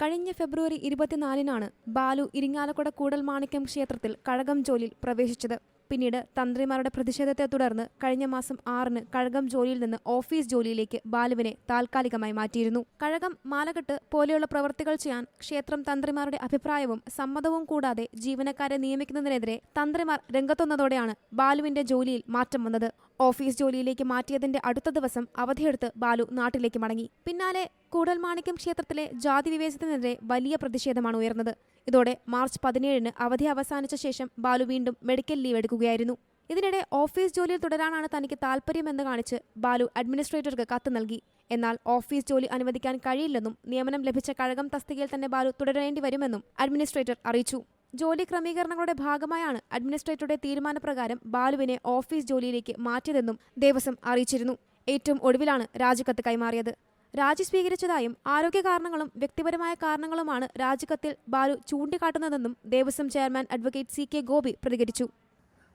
കഴിഞ്ഞ ഫെബ്രുവരി ഇരുപത്തിനാലിനാണ് ബാലു ഇരിങ്ങാലക്കുട കൂടൽ മാണിക്യം ക്ഷേത്രത്തിൽ കഴകം ജോലിയിൽ പ്രവേശിച്ചത്. പിന്നീട് തന്ത്രിമാരുടെ പ്രതിഷേധത്തെ തുടർന്ന് കഴിഞ്ഞ മാസം ആറിന് കഴകം ജോലിയിൽ നിന്ന് ഓഫീസ് ജോലിയിലേക്ക് ബാലുവിനെ താൽക്കാലികമായി മാറ്റിയിരുന്നു. കഴകം മാലകെട്ട് പോലെയുള്ള പ്രവൃത്തികൾ ചെയ്യാൻ ക്ഷേത്രം തന്ത്രിമാരുടെ അഭിപ്രായവും സമ്മതവും കൂടാതെ ജീവനക്കാരെ നിയമിക്കുന്നതിനെതിരെ തന്ത്രിമാർ രംഗത്തുന്നതോടെയാണ് ബാലുവിന്റെ ജോലിയിൽ മാറ്റം വന്നത്. ഓഫീസ് ജോലിയിലേക്ക് മാറ്റിയതിന്റെ അടുത്ത ദിവസം അവധിയെടുത്ത് ബാലു നാട്ടിലേക്ക് മടങ്ങി. പിന്നാലെ കൂടൽമാണിക്യം ക്ഷേത്രത്തിലെ ജാതി വിവേചനത്തിനെതിരെ വലിയ പ്രതിഷേധമാണ് ഉയർന്നത്. ഇതോടെ മാർച്ച് പതിനേഴിന് അവധി അവസാനിച്ച ശേഷം ബാലു വീണ്ടും മെഡിക്കൽ ലീവ് എടുക്കുകയായിരുന്നു. ഇതിനിടെ ഓഫീസ് ജോലിയിൽ തുടരാനാണ് തനിക്ക് താൽപ്പര്യമെന്ന് കാണിച്ച് ബാലു അഡ്മിനിസ്ട്രേറ്റർക്ക് കത്ത് നൽകി. എന്നാൽ ഓഫീസ് ജോലി അനുവദിക്കാൻ കഴിയില്ലെന്നും നിയമനം ലഭിച്ച കഴകം തസ്തികയിൽ തന്നെ ബാലു തുടരേണ്ടി വരുമെന്നും അഡ്മിനിസ്ട്രേറ്റർ അറിയിച്ചു. ജോലി ക്രമീകരണങ്ങളുടെ ഭാഗമായാണ് അഡ്മിനിസ്ട്രേറ്ററുടെ തീരുമാനപ്രകാരം ബാലുവിനെ ഓഫീസ് ജോലിയിലേക്ക് മാറ്റിയതെന്നും ദേവസ്വം അറിയിച്ചിരുന്നു. ഏറ്റവും ഒടുവിലാണ് രാജിക്കത്ത് കൈമാറിയത്. രാജി സ്വീകരിച്ചതായും ആരോഗ്യ കാരണങ്ങളും വ്യക്തിപരമായ കാരണങ്ങളുമാണ് രാജിക്കത്തിൽ Balu ചൂണ്ടിക്കാട്ടുന്നതെന്നും Devaswom chairman advocate C K Gopi പ്രതികരിച്ചു.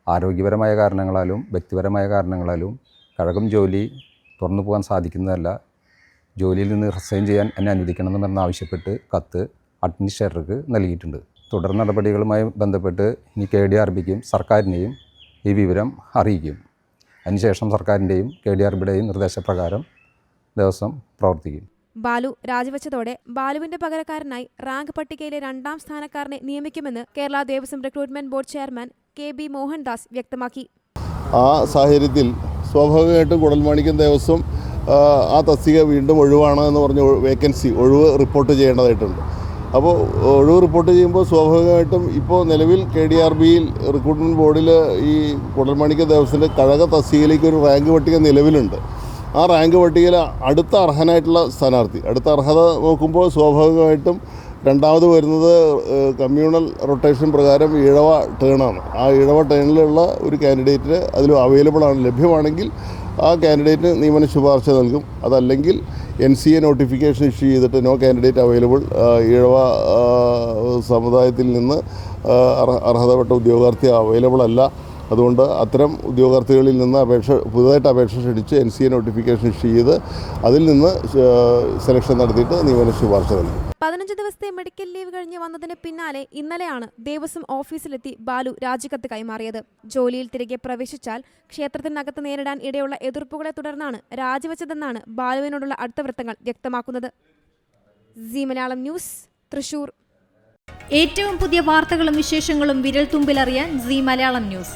ആരോഗ്യപരമായ കാരണങ്ങളാലും വ്യക്തിപരമായ കാരണങ്ങളാലും കഴകം ജോലി തുറന്നു പോകാൻ സാധിക്കുന്നതല്ല. ജോലിയിൽ നിന്ന് റിസൈൻ ചെയ്യാൻ എന്നെ അനുവദിക്കണമെന്നാവശ്യപ്പെട്ട് കത്ത് അഡ്മിനിസ്ട്രേറ്റർക്ക് നൽകിയിട്ടുണ്ട്. തുടർ നടപടികളുമായി ബന്ധപ്പെട്ട് ഇനി കെ ഡി ആർ ബിക്കും സർക്കാരിനെയും ഈ വിവരം അറിയിക്കും. അതിനുശേഷം സർക്കാരിന്റെയും കെ ഡി ആർ ബിയുടെയും നിർദ്ദേശപ്രകാരം ദിവസം പ്രവർത്തിക്കും. ബാലു രാജിവെച്ചതോടെ ബാലുവിന്റെ പകരക്കാരനായി റാങ്ക് പട്ടികയിലെ രണ്ടാം സ്ഥാനക്കാരനെ നിയമിക്കുമെന്ന് Kerala Devaswom recruitment board chairman K B Mohandas വ്യക്തമാക്കി. ആ സാഹചര്യത്തിൽ സ്വാഭാവികമായിട്ടും കുടൽമാണിക്യം ദേവസ്വം ആ, തസ്തിക വീണ്ടും ഒഴിവാണ് എന്ന് പറഞ്ഞ് വേക്കൻസി ഒഴിവ് റിപ്പോർട്ട് ചെയ്യേണ്ടതായിട്ടുണ്ട്. അപ്പോൾ ഒഴിവ് റിപ്പോർട്ട് ചെയ്യുമ്പോൾ സ്വാഭാവികമായിട്ടും ഇപ്പോൾ നിലവിൽ കെ ഡി ആർ ബിയിൽ റിക്രൂട്ട്മെന്റ് ബോർഡിൽ ഈ കുടൽമാണിക്യ ദേവസ്വത്തിന്റെ കഴക തസ്തികയിലേക്ക് ഒരു റാങ്ക് പട്ടിക നിലവിലുണ്ട്. ആ റാങ്ക് പട്ടികയിൽ അടുത്ത അർഹനായിട്ടുള്ള സ്ഥാനാർത്ഥി അടുത്ത അർഹത നോക്കുമ്പോൾ സ്വാഭാവികമായിട്ടും രണ്ടാമത് വരുന്നത് കമ്മ്യൂണൽ റൊട്ടേഷൻ പ്രകാരം ഇഴവ ടേണാണ്. ആ ഇഴവ ടേണിലുള്ള ഒരു കാൻഡിഡേറ്റ് അതിൽ അവൈലബിൾ ആണ് ലഭ്യമാണെങ്കിൽ ആ കാൻഡിഡേറ്റിന് നിയമന ശുപാർശ നൽകും. അതല്ലെങ്കിൽ N C A notification issue ചെയ്തിട്ട് നോ കാൻഡിഡേറ്റ് അവൈലബിൾ ഈഴവ സമുദായത്തിൽ നിന്ന് അർഹതപ്പെട്ട ഉദ്യോഗാർത്ഥി അവൈലബിൾ അല്ല. അതുകൊണ്ട് അത്തരം ഉദ്യോഗാർത്ഥികളിൽ നിന്ന് അപേക്ഷ പുതുതായിട്ട് അപേക്ഷ ക്ഷണിച്ച് N C A notification issue ചെയ്ത് അതിൽ നിന്ന് സെലക്ഷൻ നടത്തിയിട്ട് നിയമന ശുപാർശ നൽകും പതിനഞ്ച് ദിവസത്തെ മെഡിക്കൽ ലീവ് കഴിഞ്ഞ് വന്നതിന് പിന്നാലെ ഇന്നലെയാണ് ദേവസ്വം ഓഫീസിലെത്തി ബാലു രാജിക്കത്ത് കൈമാറിയത്. ജോലിയിൽ തിരികെ പ്രവേശിച്ചാൽ ക്ഷേത്രത്തിനകത്ത് നേരിടാൻ ഇടയുള്ള എതിർപ്പുകളെ തുടർന്നാണ് രാജിവെച്ചതെന്നാണ് ബാലുവിനോടുള്ള അടുത്ത വൃത്തങ്ങൾ വ്യക്തമാക്കുന്നത്. C Malayalam news Thrissur. ഏറ്റവും പുതിയ വാർത്തകളും വിശേഷങ്ങളും വിരൽ തുമ്പിലറിയാൻ സി മലയാളം ന്യൂസ്.